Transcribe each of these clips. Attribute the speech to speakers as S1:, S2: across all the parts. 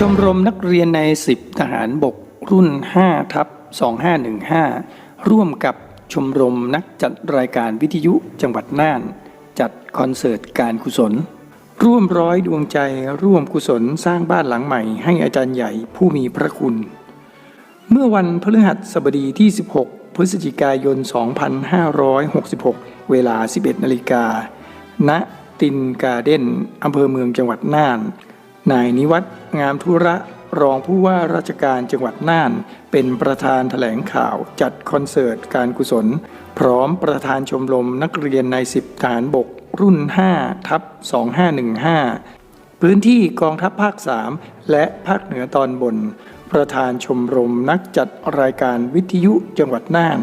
S1: ชมรมนักเรียนใน 10 ทหารบกรุ่น 5 ทับ 2515 ร่วมกับชมรมนักจัดรายการวิทยุจังหวัดน่าน จัดคอนเสิร์ตการกุศล ร่วมร้อยดวงใจร่วมกุศลสร้างบ้านหลังใหม่ให้อาจารย์ใหญ่ผู้มีพระคุณ เมื่อวันพฤหัสบดีที่ 16 พฤศจิกายน 2566 เวลา 11 นาฬิกาณตินการ์เด้นอำเภอเมืองจังหวัดน่าน นายนิวัฒน์งามธุระรองผู้ว่าราชการจังหวัดน่าน เป็นประธานแถลงข่าวจัดคอนเสิร์ตการกุศล พร้อมประธานชมรมนักเรียนใน10ทหารบก รุ่น 5 ทับ 2515 พื้นที่กองทัพภาค 3 และภาคเหนือตอนบน ประธานชมรมนักจัดรายการวิทยุจังหวัดน่าน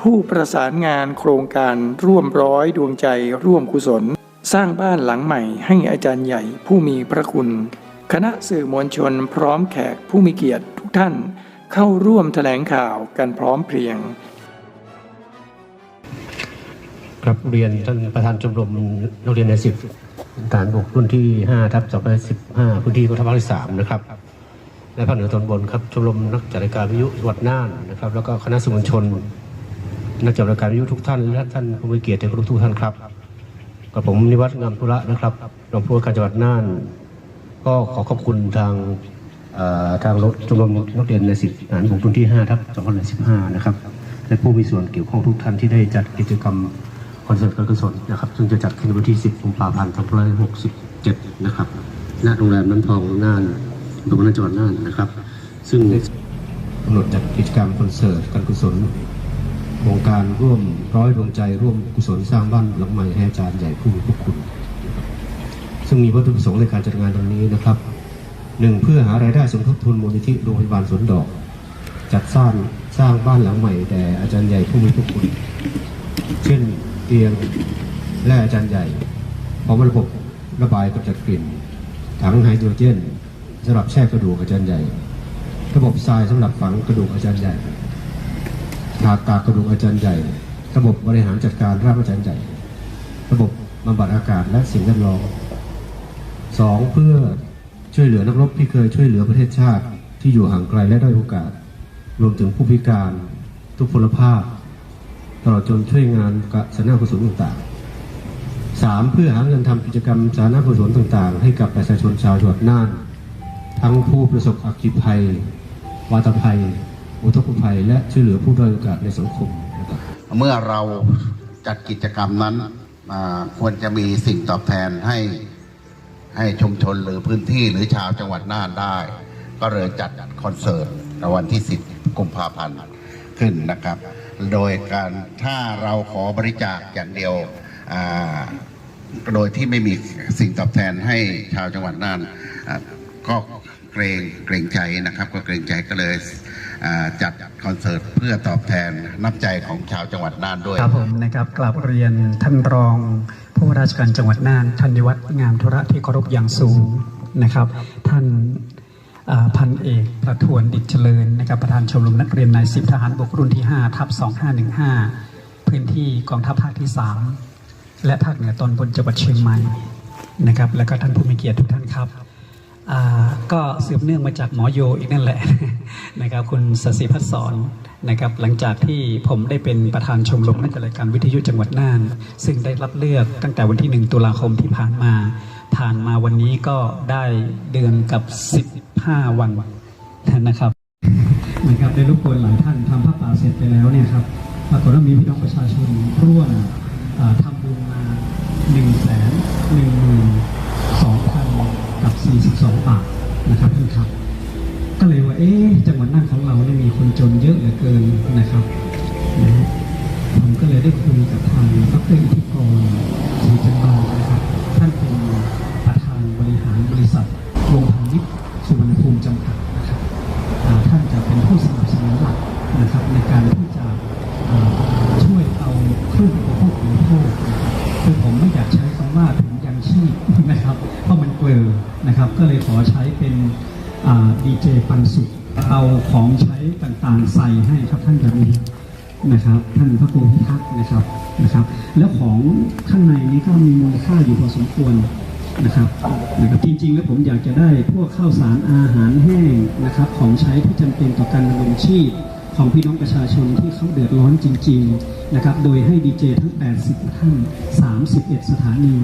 S1: ผู้ประสานงานโครงการร่วมร้อยดวงใจร่วมกุศล สร้างบ้านหลังใหม่ให้อาจารย์ใหญ่ผู้มีพระคุณ คณะสื่อมวลชนพร้อมแขกผู้มีเกียรติทุกท่านเข้าร่วมแถลงข่าวกันพร้อมเพรียง
S2: ครับเรียนท่านประธานชมรมนักเรียนในสิบฐานบกรุ่นที่5ทับ215พื้นที่กทัพภาคที่3นะครับและภาคเหนือตอนบนครับชมรมนักจัดรายการวิทยุจังหวัดน่านนะครับ แล้วก็คณะสื่อมวลชน นักจัดรายการวิทยุทุกท่านและท่านผู้มีเกียรติทุกท่านครับ กับผมนิวัฒน์งามธุระนะครับรองผู้ว่าการจังหวัดน่าน ก็ขอขอบคุณทางทางรถชมรมนักเรียนในสิบฐานบกรุ่นที่5ทับ215นะครับและผู้มีส่วนเกี่ยวข้องทุกท่านที่ได้จัดกิจกรรมคอนเสิร์ตการกุศลนะครับ ซึ่งจะจัดขึ้นวันที่ 10กุมภาพันธ์2567 นะครับณโรงแรมน้ำทองน่านตำบลน่านจังหวัดน่านนะครับ ซึ่งกำหนดจัดกิจกรรมคอนเสิร์ตการกุศล โครงการร่วมร้อยดวงใจร่วมกุศลสร้างบ้านหลังใหม่ให้อาจารย์ใหญ่ผู้มีพระคุณ ซึ่งมีวัตถุประสงค์ในการจัดงานดังนี้นะครับหนึ่งเพื่อหารายได้สมทบทุนมูลนิธิโรงพยาบาลสวนดอก จัดสร้างสร้างบ้านหลังใหม่แด่อาจารย์ใหญ่ผู้มีพระคุณ เช่นเตียงและอาจารย์ใหญ่พร้อมระบบระบายกำจัดกลิ่นถังไฮโดรเจนสำหรับแช่กระดูกอาจารย์ใหญ่ ระบบทรายสำหรับฝังกระดูกอาจารย์ใหญ่ ถากกากกระดูกอาจารย์ใหญ่ ระบบบริหารจัดการร่างอาจารย์ใหญ่ ระบบบำบัดอากาศและสิ่งแวดล้อมสองเพื่อช่วยเหลือนักรบที่เคยช่วยเหลือประเทศชาติที่อยู่ห่างไกลและด้อยโอกาส รวมถึงผู้พิการทุกพลภาพ ตลอดจนช่วยงานสาธารณกุศลต่างๆ 3. เพื่อหาเงินทำกิจกรรมสาธารณกุศลต่างๆ ให้กับประชาชนชาวจังหวัดน่าน ทั้งผู้ประสบอัคคีภัย วาตภัย อุทกภัย และช่วยเหลือผู้ด้อยโอกาสในสังคมนะครับ
S3: เมื่อเราจัดกิจกรรมนั้นควรจะมีสิ่งตอบแทนให้ให้ชุมชนหรือพื้นที่หรือชาวจังหวัดน่านได้ ก็เลยจัดคอนเสิร์ตในวันที่ 10 กุมภาพันธ์ขึ้นนะครับ โดยการถ้าเราขอบริจาคอย่างเดียวโดยที่ไม่มีสิ่งตอบแทนให้ชาวจังหวัดน่านก็ เกรงเกรงใจนะครับ ก็เกรงใจก็เลยจัดคอนเสิร์ตเพื่อตอบแทนน้ำใจของชาวจังหวัดน่านด้วย
S4: ครับผมนะครับกลับเรียนท่านรองผู้ว่าราชการจังหวัดน่านท่านนิวัฒน์งามธุระที่เคารพอย่างสูงนะครับ ท่านพันเอกประทวนดิจเจริญนะครับประธานชมรมนักเรียนนายสิบทหารบกรุ่นที่5ทับ2515 พื้นที่กองทัพภาคที่ 3 และภาคเหนือตอนบนจังหวัดเชียงใหม่นะครับ แล้วก็ท่านผู้มีเกียรติทุกท่านครับ ก็สืบเนื่องมาจากหมอโยอีกนั่นแหละนะครับคุณสศิพัฒน์สอนนะครับหลังจากที่ผมได้เป็นประธานชมรมนักจัดรายการวิทยุจังหวัดน่าน ซึ่งได้รับเลือกตั้งแต่วันที่ 1 ตุลาคมที่ผ่านมา ผ่านมาวันนี้ก็ได้เดือนกับ 15 วันนะครับนะครับได้รบกวนหลายท่านทำผ้าป่าเสร็จไปแล้วเนี่ยครับปรากฏว่ามีพี่น้องประชาชน ได้คุยกับทางดรอิทธิกรศรีจันทร์นะครับ ท่านเป็นประธานบริหารบริษัทโรงพาณิชย์สุวรรณภูมิจำกัดนะครับท่านจะเป็นผู้สนับสนุนหลักนะครับในการที่จะช่วยเอาเครื่องอุปโภคบริโภคนะครับคือผมไม่อยากใช้คำว่าถุงยางชีพนะครับ เพราะมันเกลอนะครับ ก็เลยขอใช้เป็นดีเจปันสุขเอาของใช้ต่างๆใส่ให้ครับท่านแบบ นะครับท่านพระครูพิทักษ์นะครับนะครับ แล้วของข้างในนี้ก็มีมูลค่าอยู่พอสมควรนะครับนะครับจริงๆ แล้วผมอยากจะได้พวกข้าวสารอาหารแห้งนะครับของใช้ที่จำเป็นต่อการดำรงชีพของพี่น้องประชาชนที่เขาเดือดร้อนจริงๆนะครับโดยให้ดีเจทั้ง 80 ท่าน 31 สถานี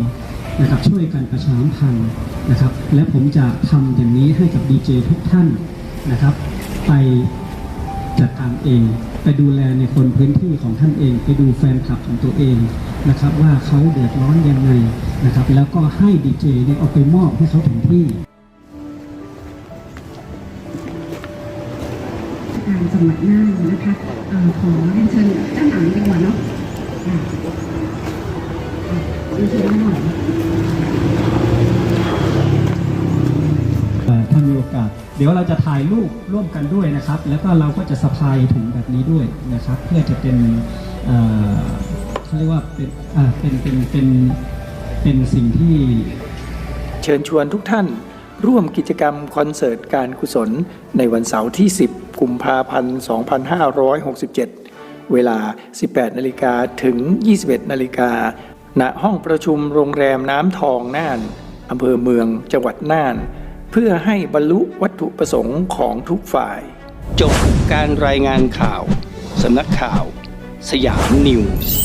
S4: นะครับช่วยกันประชาสัมพันธ์นะครับและผมจะทำอย่างนี้ให้กับดีเจทุกท่านนะครับไป จัดการเอง ไปดูแลในคนพื้นที่ของท่านเอง ไปดูแฟนคลับของตัวเองนะครับว่าเขาเดือดร้อนยังไงนะครับแล้วก็ให้ดีเจเนี่ยเอาไปมอบให้เขาถึงที่
S5: การจังหวัดน่านนะคะเอ่อขอเรียนเชิญด้านหลังดีกว่าเนาะเรียนเชิญด้านหลัง
S4: เอ่อถ้ามีโอกาส ดี๋ยวเราจะถ่ายรูปร่วมกันด้วยนะครับ แล้วก็เราก็จะสะพายถุงแบบนี้ด้วยนะครับ เพื่อจะเป็นเขาเรียกว่าเป็นอ่าเป็นเป็นเป็นเป็นสิ่งที่
S1: เชิญชวนทุกท่าน ร่วมกิจกรรมคอนเสิร์ตการกุศล ในวันเสาร์ที่ 10 กุมภาพันธ์ 2567 เวลา 18 นาฬิกาถึง 21 นาฬิกาณห้องประชุมโรงแรมน้ำทองน่านอำเภอเมืองจังหวัดน่าน เพื่อให้บรรลุวัตถุประสงค์ของทุกฝ่าย จบการรายงานข่าว สำนักข่าว สยามนิวส์